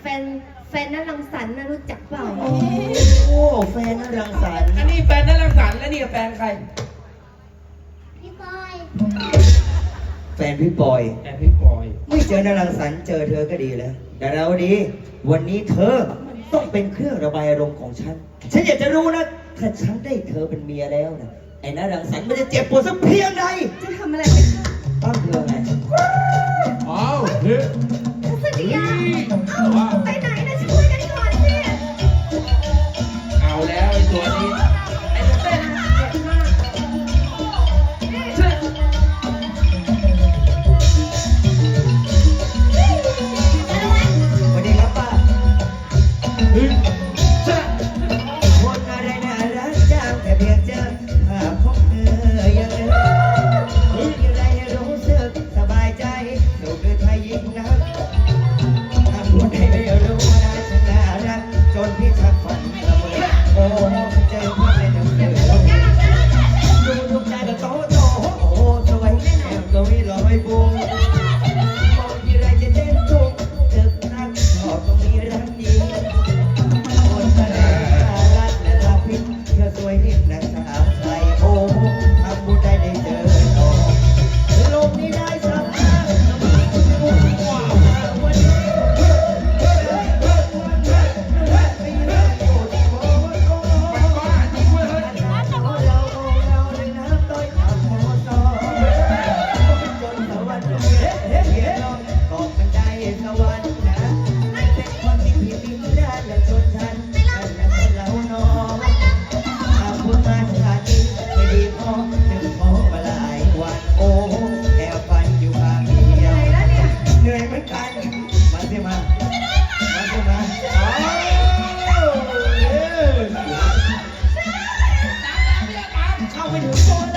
แฟนแฟนน่ารังสรรค์นะรู้จักเปล่า โอ้โหแฟนน่ารังสรรค์อันนี้แฟนนั่นรังสรรค์แล้วนี่แฟนใคร พี่บอยแฟนพี่ปอย แฟนพี่ปอย ไม่เจอนารังสรรค์เจอเธอก็ดีแล้ว แต่เราดี วันนี้เธอต้องเป็นเครื่องระบายอารมณ์ของฉัน ฉันอยากจะรู้นะ ถ้าฉันได้เธอเป็นเมียแล้วนะไอ้นารังสรรค์มันจะเจ็บปวดสักเพียงใดจะทำอะไร ก็ when you're falling.